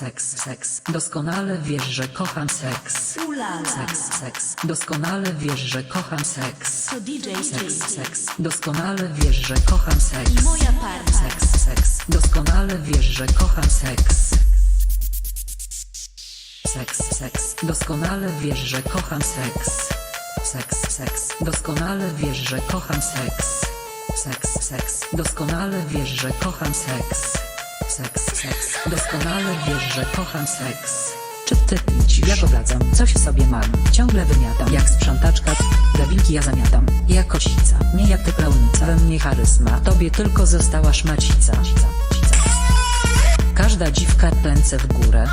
Seks, seks. Doskonale wiesz, że kocham seks. Ulala. Seks, seks. Doskonale wiesz, że kocham seks. To DJ Seks, seks. Doskonale wiesz, że kocham seks. I moja. Seks, seks. Doskonale wiesz, że kocham seks. Seks, seks. Doskonale wiesz, że kocham seks. Seks, seks. Doskonale wiesz, że kocham seks. Seks, seks. Doskonale wiesz, że kocham seks. Seks, seks. Doskonale wiesz, że kocham seks. Czy ty picisz? Ja go wracam, coś sobie mam. Ciągle wymiatam, jak sprzątaczka. Dla wilki ja zamiatam, jak kosica. Nie jak ty pełnica. We mnie charyzma, tobie tylko została szmacica. Każda dziwka ręce w górę.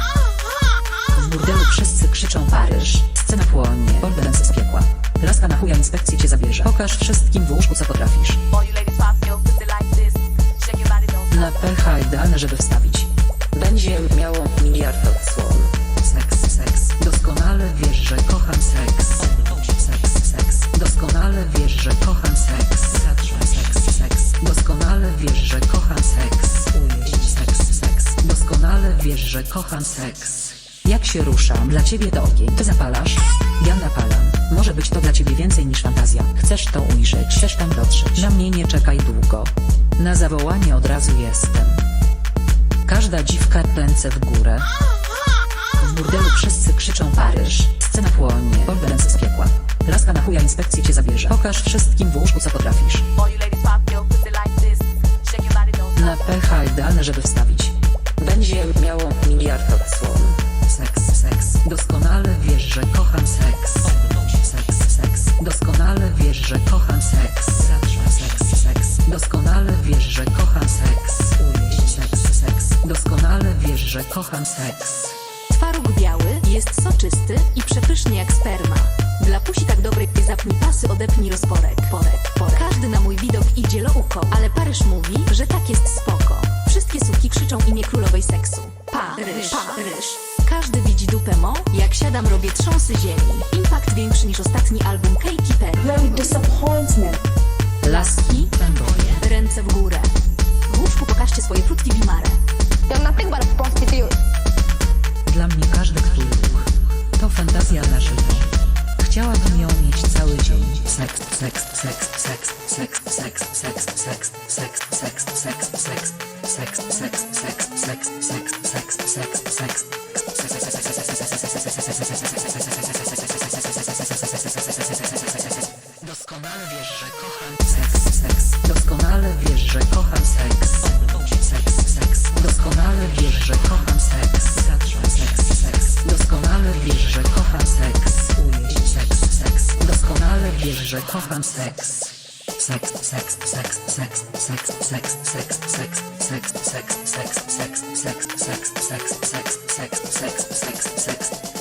W burdelu wszyscy krzyczą Paryż. Scena płonie, ordens z piekła. Laska na chuja inspekcję cię zabierze. Pokaż wszystkim w łóżku co potrafisz. Pecha idealne, żeby wstawić. Będzie miało miliard odsłon. Seks, seks. Doskonale wiesz, że kocham seks. Seks, seks. Doskonale wiesz, że kocham seks. Seks, seks. Doskonale wiesz, że kocham seks. Seks, seks. Doskonale wiesz, że kocham seks. Jak się ruszam, dla ciebie to ogień. Ty zapalasz, ja napalam. Może być to dla ciebie więcej niż fantazja. Chcesz to ujrzeć, chcesz tam dotrzeć. Na mnie nie czekaj. Na zawołanie od razu jestem. Każda dziwka ręce w górę. W burdelu wszyscy krzyczą Paryż. Scena płonie, ordens z piekła. Laska na chuja inspekcję cię zabierze. Pokaż wszystkim w łóżku co potrafisz. Na pecha idealne, żeby wstawić. Będzie miało miliard odsłon. Seks, seks. Doskonale wiesz, że kocham seks. Seks, seks. Doskonale wiesz, że kocham seks. Seks, seks. Doskonale wiesz, że kocham seks. Seks, seks. Doskonale wiesz, że kocham seks. Twaróg biały jest soczysty i przepyszny jak sperma. Dla pusi tak dobrej zapnij pasy, odepnij rozporek. Porek, porek. Każdy na mój widok idzie louko, ale Paryż mówi, że tak jest spoko. Wszystkie suki krzyczą imię królowej seksu. Paryż, Paryż. Każdy widzi dupę mo, jak siadam robię trząsy ziemi. Impact większy niż ostatni album Katy Perry. Very disappointment. Laski, fanboye. Ręce w górę. W łóżku pokażcie swoje krótkie bimare. You're nothing but a prostitute. Dla mnie każdy twój ruch to fantazja na żywo. Chciałabym ją mieć cały dzień. Seks, seks, seks, seks, seks, seks, seks, seks, seks, seks, seks, seks, seks, seks, seks, seks, seks, seks, seks, Doskonale wiesz, że seks, seks. Doskonale wiesz, że kocham seks. Seks, seks. Doskonale wiesz, że kocham seks. Seks, seks. Doskonale wiesz, że kocham seks. Seks, seks. Doskonale wiesz, że kocham seks. Seks, seks, seks, seks, seks, seks, seks, seks, seks, seks, seks, seks, seks, seks, seks, seks, seks, seks, seks, seks,